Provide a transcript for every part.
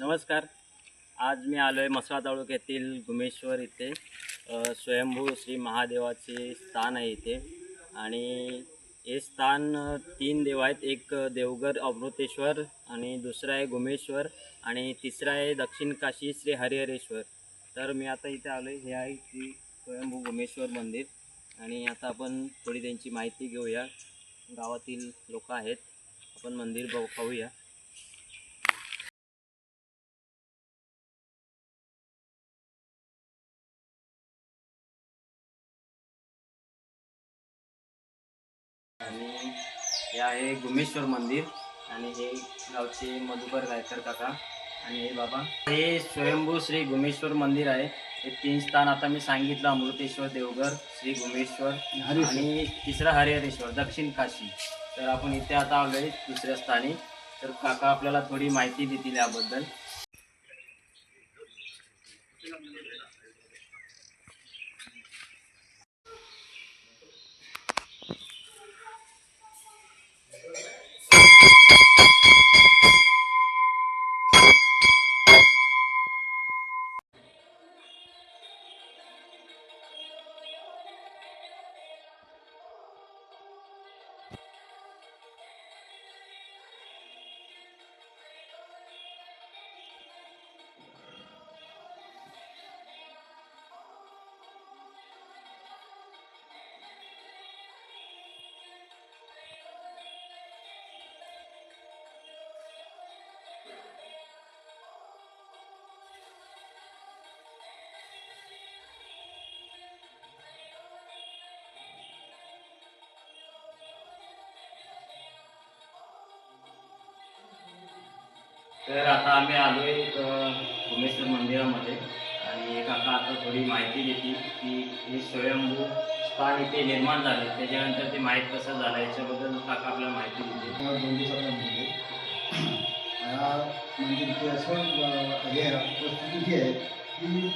नमस्कार. आज मी आलो आहे मसळा तालुक्यातील गुमेश्वर इथे. स्वयंभू श्री महादेवाचे स्थान आहे इथे. आणि हे स्थान तीन देव आहेत. एक देवघर अमृतेश्वर आणि दुसरं आहे गुमेश्वर आणि तिसरं आहे दक्षिण काशी श्री हरिहरेश्वर. तर मी आता इथे आलो आहे हे आहे श्री स्वयंभू गुमेश्वर मंदिर. आणि आता आपण थोडी त्यांची माहिती घेऊया. गावातील लोक आहेत. आपण मंदिर बघ पाहूया. आणि हे आहे गुमेश्वर मंदिर आणि हे गावचे मधुकर गायकर काका आणि हे बाबा. हे स्वयंभू श्री गुमेश्वर मंदिर आहे. हे तीन स्थान आता मी सांगितलं अमृतेश्वर देवघर श्री गुमेश्वर आणि तिसरा हरिहरेश्वर दक्षिण काशी. तर आपण इथे आता आलोय दुसऱ्या स्थानी. तर काका आपल्याला थोडी माहिती देतील याबद्दल. तर आता आम्ही आलो आहे भुमेश्वर मंदिरामध्ये. आणि काका आता थोडी माहिती देतील की हे स्वयंभू स्थान इथे निर्माण झाले. त्याच्यानंतर ते माहीत कसं झालं याच्याबद्दल काका आपल्याला माहिती देते या दोन दिवसाचा म्हणजे या असं हे आहे, परिस्थिती आहे की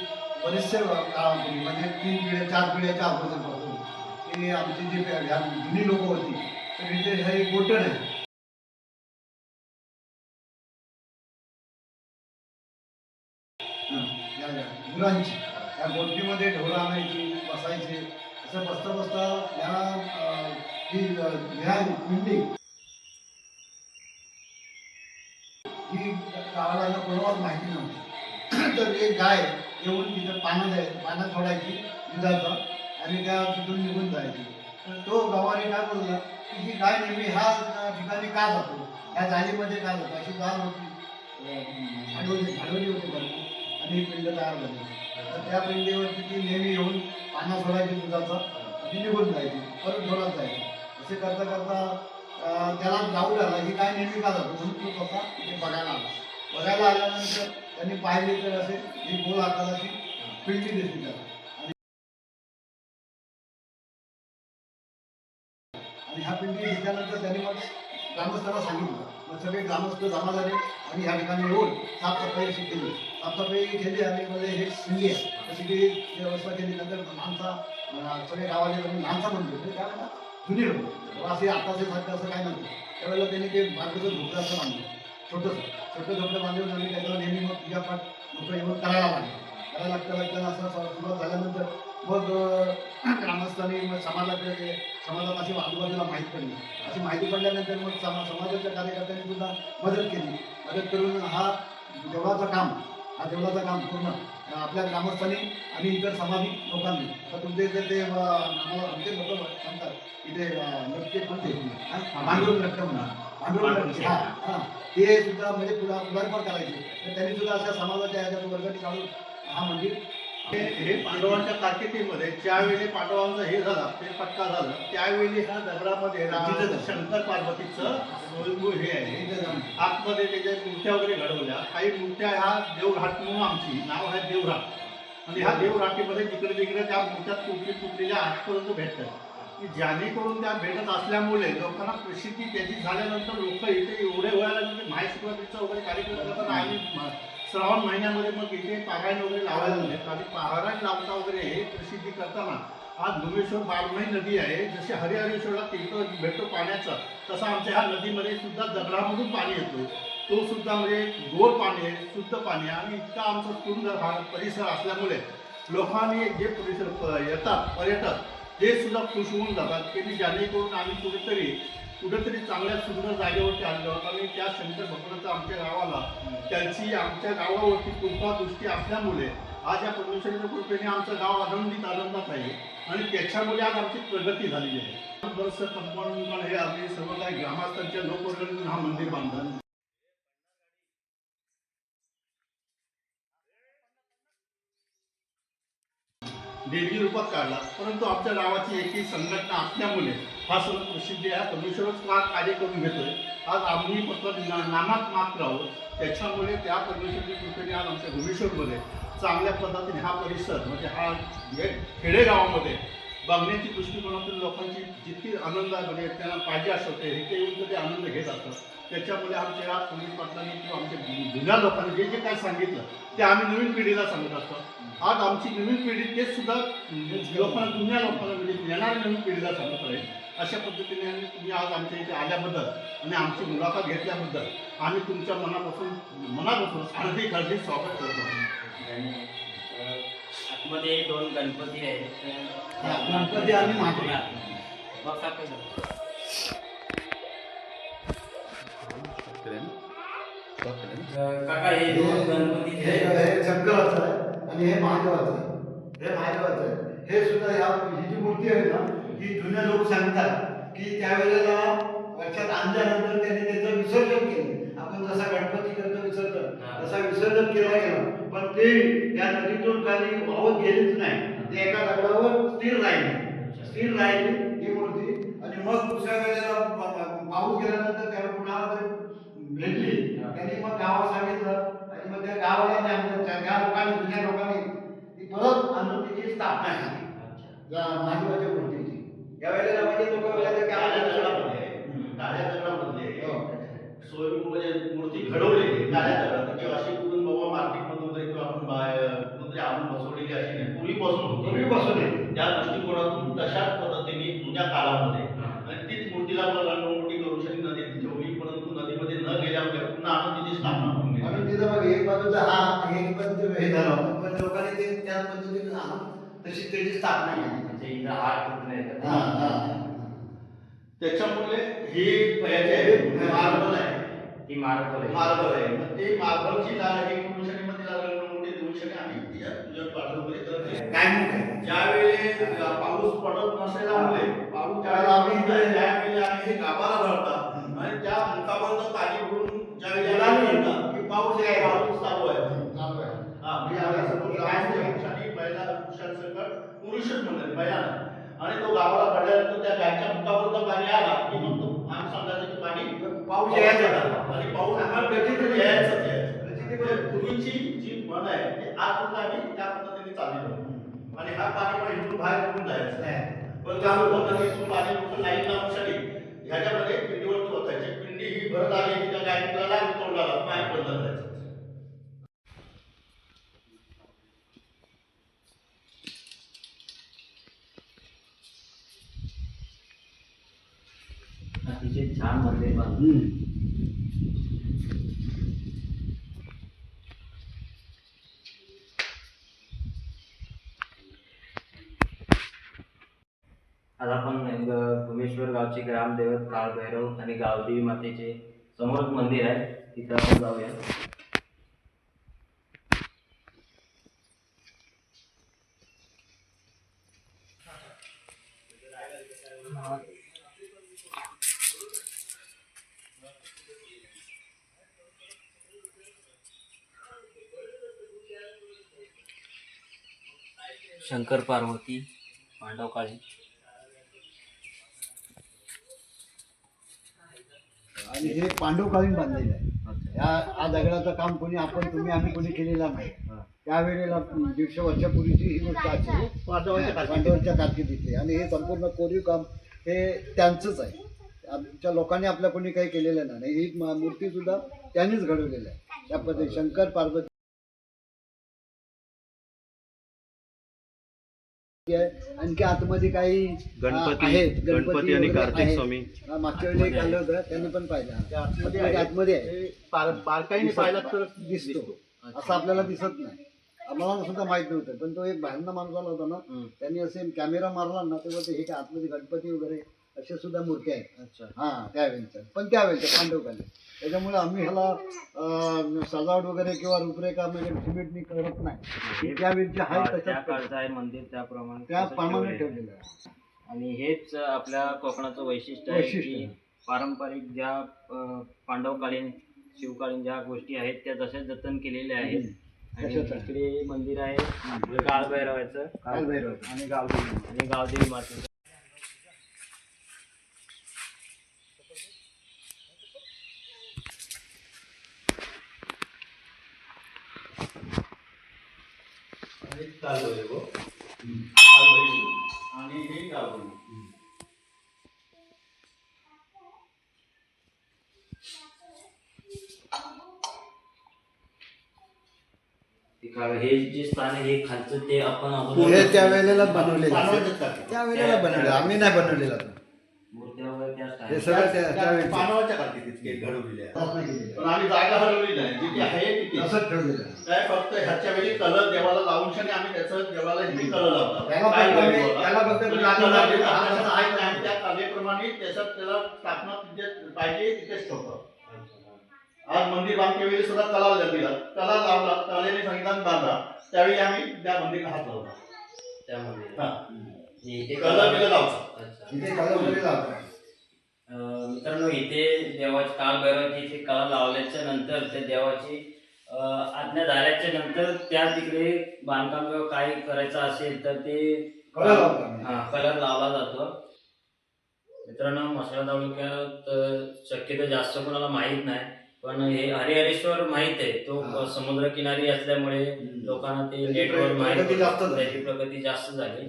बरेचसे काळापूर्वी म्हणजे तीन पिढ्या चार पिढ्याच्या अगोदरपासून की आमची जी जुनी लोक होती तर इथे हे गोटण आहे. या या गुरांची या गोटणीमध्ये ढोरं आणायची बसायचे. असं बसता बसता या ही ह्या पिंडी ही गावाला कोणावर माहिती नव्हती. तर एक गाय येऊन तिथं पानं जाय पानं सोडायची दुधाचं आणि त्या तिथून निघून जायची. तर तो गावाने काय बोलला की ही गाय नेहमी ह्या ठिकाणी का जातो? ह्या जाळीमध्ये का जातो? अशी गाव होती. झाडवली झाडवली होती. भरपूर आणि ही पिंड तयार झाली. तर त्या पिंडीवरती ती नेहमी येऊन पाना सोडायची दुधाचं. ती निघून जायची परत जोरात जायची. असे करता करता त्याला जाऊ लागला की काय नेहमी का जातो? म्हणून तो स्वतः तिथे बघायला आला. बघायला आल्यानंतर त्यांनी पाहिली तर असे ही गोल आकाराची पिंडी दिसली त्याला. आणि- ह्या पिंडी घेतल्यानंतर त्यांनी मग ग्रामस्थांना सांगितलं. मग सगळे ग्रामस्थ जमा झाले आणि ह्या ठिकाणी येऊन साफसफाई अशी केली. साफसफाई केली आम्ही मध्ये हे पिंडी आहे तशी ती व्यवस्था केली नंतर माणसा अं, सगळे गावाले माणसा म्हणतो काय त्यावेळेला जुनी लोक असे आताचे सारखं असं काय नव्हतं. त्यावेळेला त्यांनी ते बारकचं झोपडं असं बांधलं छोटंसं छोटं झोपडं बांधून आणि त्याच्यावर नेहमी मग पूजापाठ लोक येऊन करायला लागले. करायला लागता लागता असं सुरुवात झाल्यानंतर मग ग्रामस्थांनी मग समाजाला गेले समाजात अशी आजूबाजूला माहीत पडली. अशी माहिती पडल्यानंतर मग समा समाजाच्या कार्यकर्त्यांनी सुद्धा मदत केली. मदत करून हा देवाचं काम हा देवळाचं काम पूर्ण. आपल्या ग्रामस्थांनी आणि इतर समाधी लोकांनी. तर तुमचे इथे ते आमचे लोक सांगतात. इथे नक्की कोणते रक्त म्हणा. रक्त हा हा. ते सुद्धा म्हणजे पुढा पुढारपण करायचे. तर त्यांनी सुद्धा अशा समाजाच्या ह्याच्यात वर्गणी काढून हा मंदिर हे पांडवांच्या कारकिर्दीमध्ये ज्यावेळी पांडवांचं हे झालं ते पटका झालं त्यावेळी ह्या दगडामध्ये. शंकर पार्वतीचं हे आहे. आतमध्ये त्याच्या मूर्त्या वगैरे घडवल्या काही मूर्त्या ह्या देवघाट म्हणून आमची नाव आहे देवघाट. आणि ह्या देवघाटीमध्ये जिकडे तिकडे त्या मूर्त्या तुटली तुटलेल्या आजपर्यंत भेटतात. की जेणेकरून त्या भेटत असल्यामुळे लोकांना प्रसिद्धी त्याची झाल्यानंतर लोक इथे एवढे व्हायला लागले महाशिवरात्रीचा वगैरे कार्यक्रम करतात आणि श्रावण महिन्यामध्ये मग इथे पारायण वगैरे लावायला लागले. आणि पारायण लावता वगैरे हे प्रसिद्धी करताना आज भुमेश्वर बारमाही नदी आहे. जशी हरिहरेश्वरला तिथं भेटतो पाण्याचा तसा आमच्या ह्या नदीमध्ये सुद्धा दगडामधून पाणी येतो. तो सुद्धा म्हणजे गोड पाणी आहे शुद्ध पाणी आहे. आणि इतका आमचा सुंदर हा परिसर असल्यामुळे लोकांनी जे परिसर प- येतात पर्यटक ते सुद्धा खुश होऊन जातात की जेणेकरून आम्ही कुठेतरी कुठेतरी चांगल्या सुंदर जागेवरती आलेलो आहोत. आणि त्या शंकर भगवानाचं आमच्या गावाला त्यांची आमच्या गावावरती कृपा दृष्टी असल्यामुळे आज या परमेश्वरीच्या कृपेने आमचं गाव आनंदित आनंदात आहे. आणि त्याच्यामुळे आज आमची प्रगती झालेली आहे. वर्ष कंपाऊंड हे आम्ही सर्व काही ग्रामस्थांच्या लोकवर्गणीतून हा मंदिर बांधलं. देवी रूपात काढला. परंतु आमच्या गावाची एकही संघटना असल्यामुळे हा सर्व प्रसिद्धी आहे. परमेश्वरच का कार्य करून घेतोय. आज आम्ही फक्त नामात मात्र आहोत. त्याच्यामुळे त्या परमेश्वरच्या कृपेने आज आमच्या भुवनेश्वरमध्ये चांगल्या पद्धतीने हा परिसर म्हणजे हा हे खेडेगावामध्ये बघण्याची दृष्टिकोनातून लोकांची जितकी आनंद म्हणजे त्यांना पाहिजे असं ते इथे येऊन तर ते आनंद घेत असतात. त्याच्यामुळे आमच्या पोलीस पाटलांनी किंवा आमच्या जुन्या लोकांनी जे जे काय सांगितलं ते आम्ही नवीन पिढीला सांगत असतो. आज आमची नवीन पिढी ते सुद्धा लोकांना जुन्या लोकांना म्हणजे येणाऱ्या नवीन पिढीला सांगत आहे. अशा पद्धतीने आम्ही तुम्ही आज आमच्या इथे आल्याबद्दल आणि आमची मुलाखत घेतल्याबद्दल आम्ही तुमच्या मनापासून मनापासून हार्दिक हार्दिक स्वागत करतो. आतमध्ये दोन गणपती आहेत हा, गणपती आणि महादेव. मग? काका हे दोन गणपती हे हे शंकराचं आहे आणि हे महादेवाचं आहे. हे महादेवाचं आहे. हे सुद्धा या ही जी मूर्ती आहे ना ही जुने लोक सांगतात की त्यावेळेला वर्षात आणल्यानंतर त्यांनी त्याचं विसर्जन केलं. आपण जसा गणपती करतो विसर्जन. तसा विसर्जन केला गेला. पण ते त्या नदीतून खाली वाहत गेलीच नाही. ते एका दगडावर स्थिर राहिली. स्थिर राहिली ही मूर्ती. आणि मग दुसऱ्या वेळेला पाऊस गेल्यानंतर त्याला पुन्हा भेटली. त्यांनी मग गावात सांगितलं. आणि मग त्या गावाला त्या लोकांनी जुन्या लोकांनी ती परत आणून तिची स्थापना केली. या महादेवाच्या मूर्तीची. यावेळेला म्हणजे लोक बोलायचे की काळ्या आपल्याला- दगडामध्ये काळ्या दगडामध्ये हो. स्वयंभू म्हणजे मूर्ती घडवलेली काळ्या दगडात किंवा अशी कुठून बाबा मार्केटमधून वगैरे किंवा आपण बाहेर कुठूनतरी आणून बसवलेली अशी नाही. पूर्वीपासून होती. पूर्वीपासून. त्या दृष्टिकोनातून तशाच पद्धतीने जुन्या काळामध्ये आणि तीच मूर्तीला आपण रंगमोठी करू शकली नदीत ठेवली परंतु नदीमध्ये न गेल्यामुळे पुन्हा आणून तिची स्थापना करून घेतली. आणि तिथं बघ एक बाजूचा हा एक बाजूचं हे झालं पण लोकांनी ते त्याच पद्धतीने आणून तशी त्याची स्थापना केली. म्हणजे इथं हा, हा. त्याच्यामुळे हे याचे मार्बल आहे ती मार्बल आहे मार्बल आहे मग ते मार्बलची हे शकणे मग तिला रंगमोठी देऊ शकणे आणि तिच्या तुझ्या आहे. काय? ज्यावेळी पाऊस पडत नसल्यामुळे पाऊस त्यावेळेला आम्ही त्यावेळी आम्ही हे गाभारा भरतात आणि त्या मुखापर्यंत पाणी भरून ज्यावेळी आम्ही म्हणतात की पाऊस यायला. पाऊस चालू आहे. चालू आहे. हा म्हणजे आम्ही पुरुषांसकट पुरुषच म्हणतात महिला आणि तो गावाला पडल्यानंतर त्या गायच्या मुखापर्यंत पाणी आला. की मग तो आम्ही सांगायचं की पाणी पाऊस यायचा. आणि पाऊस आम्हाला प्रचिती यायचंच यायचं. म्हणजे पूर्वीची जी म्हण आहे ते आजपर्यंत आम्ही त्या पद्धतीने चाललेलो आणि हा पाणी पण इथून बाहेर पडून जायचं. नाही. पण त्या लोकांना इथून पाणी लोक लाईन लावून साठी ह्याच्यामध्ये पिंडीवरती होतायचे. पिंडी ही भरत आली की त्या गायला लागली तोंडाला पाय पडलं जायचं छान मंदिर बांधलं आज आपण भुमेश्वर गावचे ग्रामदैवत काळभैरव आणि गावदेवी मातेचे समोरच मंदिर आहे तिथं आपण जाऊया. शंकर पार्वती पांडव काळे. आणि हे पांडवकालीन बांधलेलं आहे. या हा दगडाचं काम कोणी आपण तुम्ही आम्ही कोणी केलेलं नाही. त्यावेळेला दीडशे वर्षापूर्वीची ही गोष्ट आहे. पांडवांच्या कारकिर्दीतली आणि हे संपूर्ण कोरीव काम हे त्यांचंच आहे. आमच्या लोकांनी आपल्या कोणी काही केलेलं नाही. ही मूर्ती सुद्धा त्यांनीच घडवलेली आहे. त्या पद्धती शंकर पार्वती आणखी आतमध्ये काही गणपती- आहेत. गणपती आणि कार्तिक. स्वामी. मागच्या वेळी एक आलं होतं त्यांनी पण पाहिलं. आतमध्ये आतमध्ये आहे. बारकाईने पाहिला तर दिसतो. असं आपल्याला दिसत नाही. आम्हाला सुद्धा माहीत नव्हतं. पण तो एक बाहेरना माणूस आला होता ना त्यांनी असे कॅमेरा मारला ना तेव्हा ते हे आतमध्ये गणपती वगैरे अशा सुद्धा मूर्त्या आहेत. अच्छा. हा त्यावेळेच्या. पण त्यावेळेच्या पांडवकाली त्याच्यामुळे आम्ही ह्याला सजावट वगैरे किंवा रूपरेखा म्हणजे सिमेंटनी करत नाही. हे त्यावेळेचे हा, आहेत त्या त्याच्यात काळचं आहे मंदिर त्याप्रमाणे त्या तसंच प्रमाणे ठेवलेलं ठेवलेलं आहे. आहे. आणि हेच आपल्या कोकणाचं वैशिष्ट्य आहे वैशिष्ट्य. की पारंपरिक ज्या अं, पांडवकालीन शिवकालीन ज्या गोष्टी आहेत त्या जशा जतन केलेल्या आहेत. आणि तशाच आहे. इकडे मंदिर आहे काळभैरवाचं कालभैरव. आणि गावदेवी आणि गावदेवी मातेचं. आणि हे हे जे स्थान आहे हे खालचं ते आपण अगोदर हे त्यावेळेला बनवलेलं काढते. त्यावेळेला बनवलेलं आम्ही नाही बनवलेला तो. मूर्त्या वगैरे त्याच हे सगळं त्या- तितके घडवलेले आहे. पण आम्ही जागा हरवली नाही. जिथे आहे तिथे. असंच ठेवलेलं आहे. काय फक्त ह्याच्या वेळी कलर देवाला लावून आम्ही त्याचं देवाला हिंदी कलर लावतात त्याला फक्त काय आम्ही- गरज त्याला फक्त आणि लागू कलर लागू देतो. हा आता तसा आहे का? आणि त्या कलेप्रमाणे त्याच्यात त्याला स्थापना तिथे पाहिजे तिथेच ठेवतो. आज मंदिर बांधच्या वेळी सुद्धा कला दिला कला लावला. कलेने संविधान बांधला. त्यावेळी आम्ही त्या मंदिरला हात लावला. त्यामध्ये हा. इथे कलर बिलर लावतो अच्छा इथे कलर वगैरे लावतात. मित्रांनो इथे देवाची काल भैरवाची इथे कला लावल्याच्या नंतर त्या देवाची आज्ञा झाल्याच्यानंतर त्या तिकडे बांधकाम किंवा काय करायचं असेल तर ते कलर. हा कलर लावला जातो. मित्रांनो मसाला तालुक्यात शक्यतो जास्त कोणाला माहीत नाही पण हे हरिहरेश्वर माहीत आहे. तो हा. समुद्र किनारी असल्यामुळे लोकांना ते नेटवर माहिती प्रगती जास्त झाली.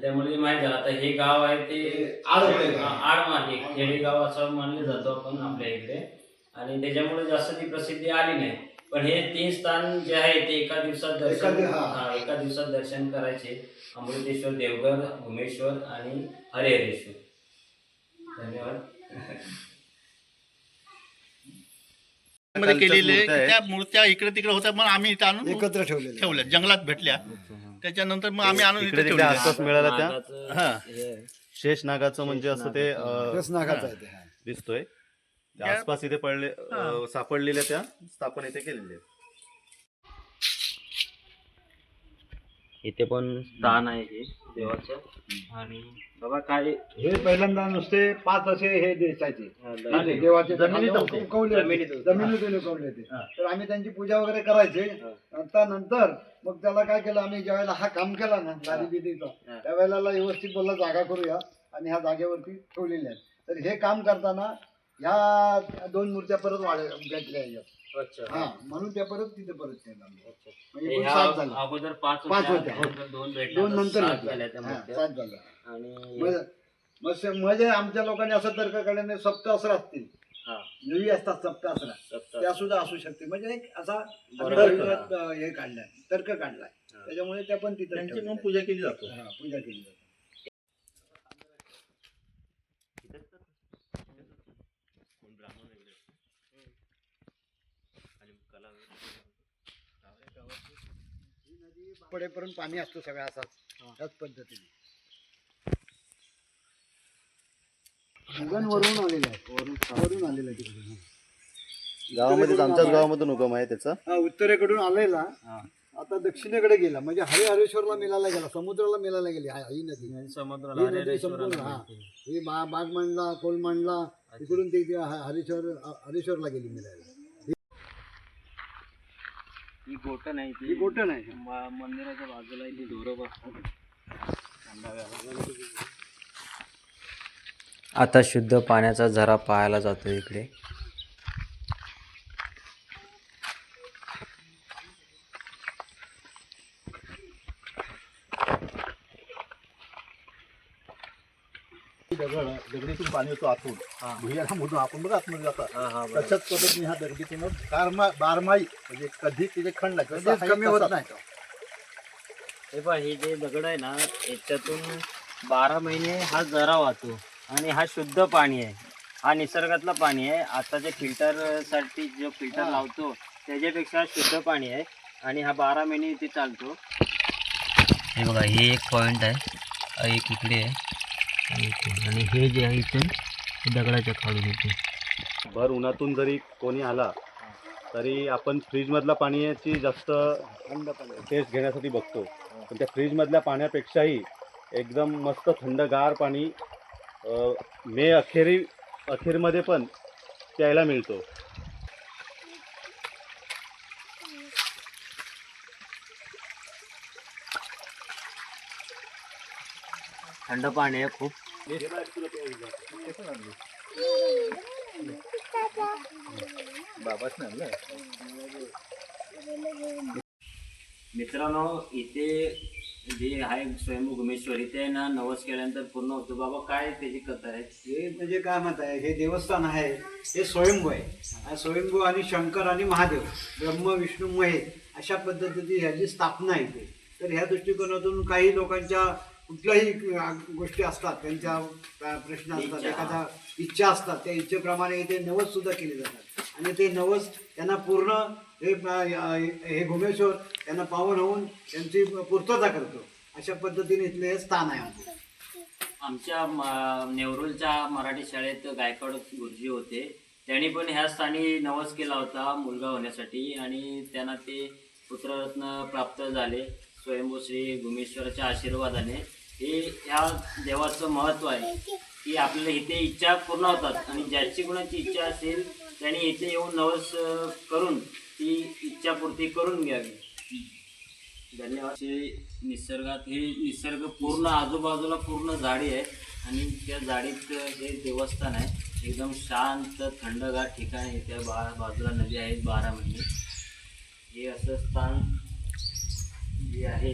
त्यामुळे माहीत झालं आता हे गाव आहे ते आडवळे गाव. आडमार्गे खेडेगाव असं मानले जातो आपण आपल्या इकडे. आणि त्याच्यामुळे जास्त ती प्रसिद्धी आली नाही. पण हे तीन स्थान जे आहे ते एका दिवसात दर्शन हा. एका दिवसात दर्शन करायचे. अमृतेश्वर देवघर उमेश्वर आणि हरिहरेश्वर. धन्यवाद. मध्ये केलेले. त्या मूर्त्या इकडे तिकडे होत्या मग आम्ही इथं आणून एकत्र ठेवलेले ठेवल्या जंगलात भेटल्या. त्याच्यानंतर मग आम्ही आणून इकडे इथे तिकडे आसपास मिळाल्या त्या हा. शेष नागाचं म्हणजे असं ते अं, रस नागाचा आहे ते, हा. दिसतोय त्या आसपास इथे पडले अं, सापडलेल्या त्या स्थापन इथे केलेल्या आहेत. इथे पण स्थान आहे हे देवाचं. आणि बाबा काय हे पहिल्यांदा नुसते पाच असे हे दिसायचे. हा, म्हणजे देवाचे जमिनीत खाली होते. उकवले होते. जमिनीत होते. जमिनीत उकवले होते. तर आम्ही त्यांची पूजा वगैरे करायचे. आता नंतर मग त्याला काय केलं आम्ही ज्यावेळेला हा काम केला ना गादी बिदीचा त्यावेळेला व्यवस्थित बोलला जागा करूया. आणि ह्या जागेवरती ठेवलेल्या आहेत. तर हे काम करताना ह्या दोन मूर्त्या परत वाढ अच्छा हा म्हणून त्या परत तिथे परत म्हणजे एकूण ह्या सात झाल्या अगोदर पाच पाच होत्या होत्या. नंतर दोन भेटल्या दोन आता नंतर सात भेटल्या. झाल्या त्या हा, मूर्त्या. सात झाल्या आणि मग- मग से- म्हणजे आमच्या लोकांनी असं तर्क काढल्याने सप्तासर असतील. हा, जुई असतात सप्तासरा सप्त- त्या सुद्धा असू शकते म्हणजे एक असा बरोबर. तर्क हे. काढलाय तर्क काढलाय. त्याच्यामुळे त्या पण तिथे त्यांची मग पूजा केली जाते. पूजा केली जाते. पडेपर्यंत पाणी असतं सगळं असाच त्याच पद्धतीने. उगण वरून आलेलं आहे. वरून वरून आलेलं आहे तिकडून गावामध्ये आमच्याच गावामधून उगम आहे त्याचा. हा उत्तरेकडून आलेला. आता दक्षिणेकडे गेला म्हणजे हरिहरेश्वरला मिळायला गेला समुद्राला मिळायला गेली हा- ही नदी. समुद्राला ही नदी संपूर्ण हा. ही बा बागमंडला कोलमंडला तिकडून ती ती ह- हरिश्वर हरिश्वरला गेली मिळायला ही गोटन आहे ही ती गोटन आहे. म- मंदिराच्या बाजूला ती ढोरं आता शुद्ध पाण्याचा झरा पाहायला जातो इकडे दगड दगडीतून पाणी येतो आतून. भुयाला मधून आपण बघा आतमध्ये जातात तशाच पद्धतीने ह्या दगडीतून बारमा बारमाही म्हणजे कधी तिथे खंड कमी होत नाही. हे पहा हे जे दगड आहे ना याच्यातून बारा महिने हा झरा वाहतो आणि हा शुद्ध पाणी आहे. हा निसर्गातलं पाणी आहे. आता जे फिल्टरसाठी जो फिल्टर लावतो त्याच्यापेक्षा शुद्ध पाणी आहे आणि हा बारा महिने इथे चालतो. हे बघा हे एक पॉईंट आहे. एक इकडे आहे. आणि हे जे आहे इथून दगडाच्या खाडून येते भर उन्हातून जरी कोणी आला तरी आपण फ्रीजमधल्या पाण्याची जास्त टेस्ट घेण्यासाठी बघतो. पण त्या फ्रीजमधल्या पाण्यापेक्षाही एकदम मस्त थंडगार पाणी मे अखेरी अखेरमध्ये पण प्यायला मिळतो. थंड पाणी आहे खूप. मित्रांनो इथे जे आहे स्वयंभू गुमेश्वर इथे ना नवस केल्यानंतर पूर्ण होतो. बाबा काय त्याची कथा आहे? हे म्हणजे काय म्हणत आहे? हे देवस्थान आहे. हे स्वयंभू आहे. हा स्वयंभू आणि शंकर आणि महादेव ब्रह्म विष्णू महेश अशा पद्धतीची ह्याची स्थापना आहे इथे. तर ह्या दृष्टिकोनातून काही लोकांच्या कुठल्याही गोष्टी असतात त्यांच्या प्रश्न असतात इच्छा. एखादा इच्छा असतात त्या इच्छेप्रमाणे इथे नवस सुद्धा केले जातात. आणि ते नवस त्यांना पूर्ण हे हे घुमेश्वर त्यांना पावन होऊन त्यांची पूर्तता करतो. अशा पद्धतीने इथले हे स्थान आहे आमचं. आमच्या म- नेवरुलच्या मराठी शाळेत गायकवाड गुरुजी होते. त्यांनी पण ह्या स्थानी नवस केला होता मुलगा होण्यासाठी. आणि त्यांना ते पुत्ररत्न प्राप्त झाले. स्वयंभू श्री गुमेश्वराच्या आशीर्वादाने. हे ह्या देवाचं महत्त्व आहे की आपल्याला इथे इच्छा पूर्ण होतात. आणि ज्याची कोणाची इच्छा असेल त्याने इथे येऊन नवस करून ती इच्छापूर्ती करून घ्यावी. धन्यवाद. हे निसर्गात हे निसर्ग पूर्ण आजूबाजूला पूर्ण झाडी आहे. आणि त्या झाडीत हे देवस्थान आहे. एकदम शांत थंडगार ठिकाण आहे. त्या बा बाजूला नदी आहेत बारा महिने हे असं स्थान जे आहे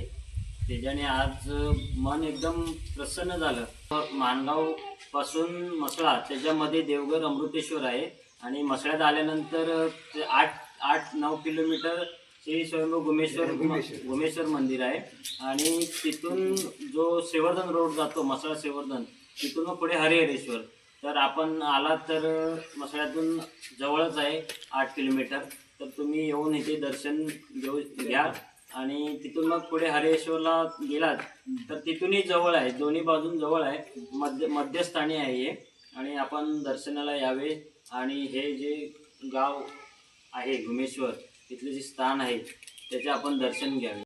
त्याच्याने आज मन एकदम प्रसन्न झालं. माणगावपासून मसळा त्याच्यामध्ये देवघर अमृतेश्वर आहे. आणि मसळ्यात आल्यानंतर ते आठ आठ नऊ किलोमीटर श्री स्वयंभू गुमेश्वर गुमेश्वर. मंदिर आहे. आणि तिथून जो सेवर्धन रोड जातो मसळा सेवर्धन तिथून पुढे हरिहरेश्वर. तर आपण आलात तर मसळ्यातून जवळच आहे आठ किलोमीटर. तर तुम्ही येऊन इथे दर्शन घेऊ घ्या. आणि तिथून मग पुढे हरेश्वरला गेलात तर तिथूनही जवळ आहे दोन्ही बाजून जवळ आहे मध्य मध्यस्थानी आहे हे. आणि आपण दर्शनाला यावे आणि हे जे गाव आहे घुमेश्वर तिथले जे स्थान आहे त्याचे आपण दर्शन घ्यावे.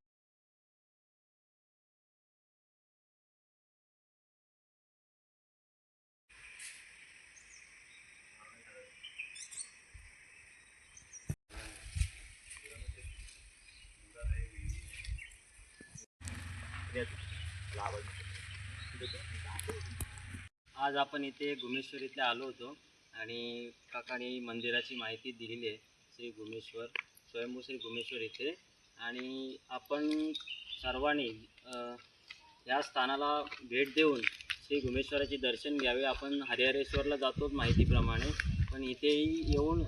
आज आपण इथे घुमेश्वर इथे आलो होतो आणि काकाने मंदिराची माहिती दिलेली आहे श्री घुमेश्वर स्वयंभू श्री घुमेश्वर इथे. आणि आपण सर्वांनी या स्थानाला भेट देऊन श्री घुमेश्वराचे दर्शन घ्यावे. आपण हरिहरेश्वरला जातोच माहितीप्रमाणे पण इथेही येऊन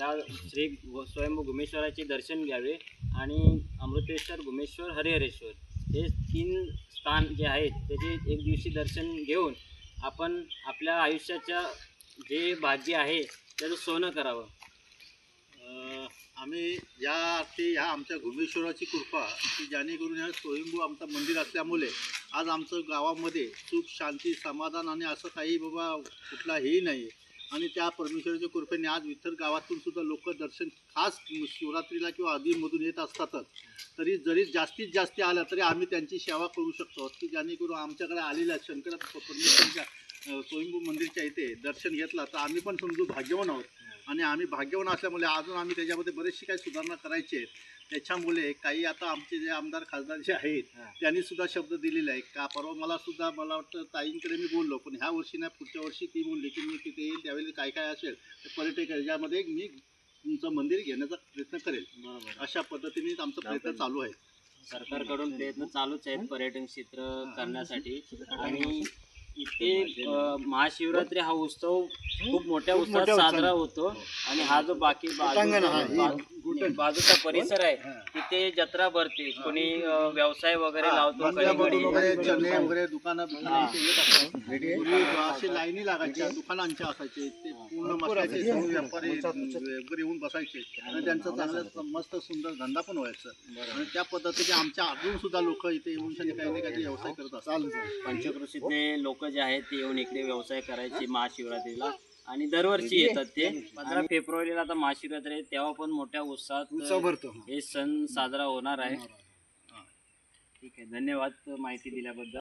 या श्री स्वयंभू घुमेश्वराचे दर्शन घ्यावे आणि अमृतेश्वर घुमेश्वर हरिहरेश्वर. हे तीन स्थान जे आहेत त्याचे एक दिवशी दर्शन घेऊन आपण आपल्या आयुष्याच्या जे भाग्य आहे त्याचं सोनं करावं. आम्ही या ते ह्या आमच्या घुमेश्वराची कृपा की जेणेकरून ह्या स्वयंभू आमचं मंदिर असल्यामुळे आज आमचं गावामध्ये सुख शांती समाधान आणि असं काही बाबा कुठला हेही नाही. आणि त्या परमेश्वराच्या कृपेने आज विठ्ठल गावातून सुद्धा लोक दर्शन खास शिवरात्रीला किंवा आधीमधून येत असतातच. तरी जरी जास्तीत जास्त आलं तरी आम्ही त्यांची सेवा करू शकतो की जेणेकरून आमच्याकडे आलेल्या शंकर परमेश्वरच्या स्वयंभू मंदिरच्या इथे दर्शन घेतलं तर आम्ही पण समजू भाग्यवान आहोत. आणि आम्ही भाग्यवान असल्यामुळे अजून आम्ही त्याच्यामध्ये बरेचशी काही सुधारणा करायची आहेत त्याच्यामुळे काही आता आमचे जे आमदार खासदार जे आहेत त्यांनी सुद्धा शब्द दिलेले आहे का परवा मला सुद्धा मला वाटतं ताईंकडे मी बोललो पण ह्या वर्षी नाही पुढच्या वर्षी ती बोलली की मी तिथे येईल त्यावेळी काय काय असेल ते पर्यटक याच्यामध्ये मी तुमचं मंदिर घेण्याचा प्रयत्न करेल. बरोबर. अशा पद्धतीने आमचा प्रयत्न चालू आहे. सरकारकडून प्रयत्न चालूच आहेत पर्यटन क्षेत्र करण्यासाठी. आणि इथे अ, महाशिवरात्री हा उत्सव खूप मोठ्या उत्साहात साजरा होतो. आणि हा जो बाकी बाजूचा- बा- बाजूचा परिसर आहे तिथे जत्रा भरते. कोणी अ, व्यवसाय वगैरे लावतो कलिगडी. वगैरे चणे वगैरे दुकानं इथे येत असतात. पूर्वी असे लाईनी लागायच्या दुकानांच्या असायचे ते पूर्ण सर्व व्यापारी वगैरे येऊन बसायचे. आणि त्यांचं चांगलं मस्त सुंदर धंदा पण व्हायचं. आणि त्या पद्धतीने आमच्या अजून सुद्धा लोक इथे येऊन काही ना काही व्यवसाय करत असतात. पंचकृषीतले लोक जे आहेत ते येऊन इकडे व्यवसाय करायचे महाशिवरात्रीला. आणि दरवर्षी येतात ते. पंधरा फेब्रुवारीला आता महाशिवरात्री आहे तेव्हा पण मोठ्या उत्साहात भरतो हे. सण साजरा होणार आहे. ठीक आहे. धन्यवाद माहिती दिल्याबद्दल.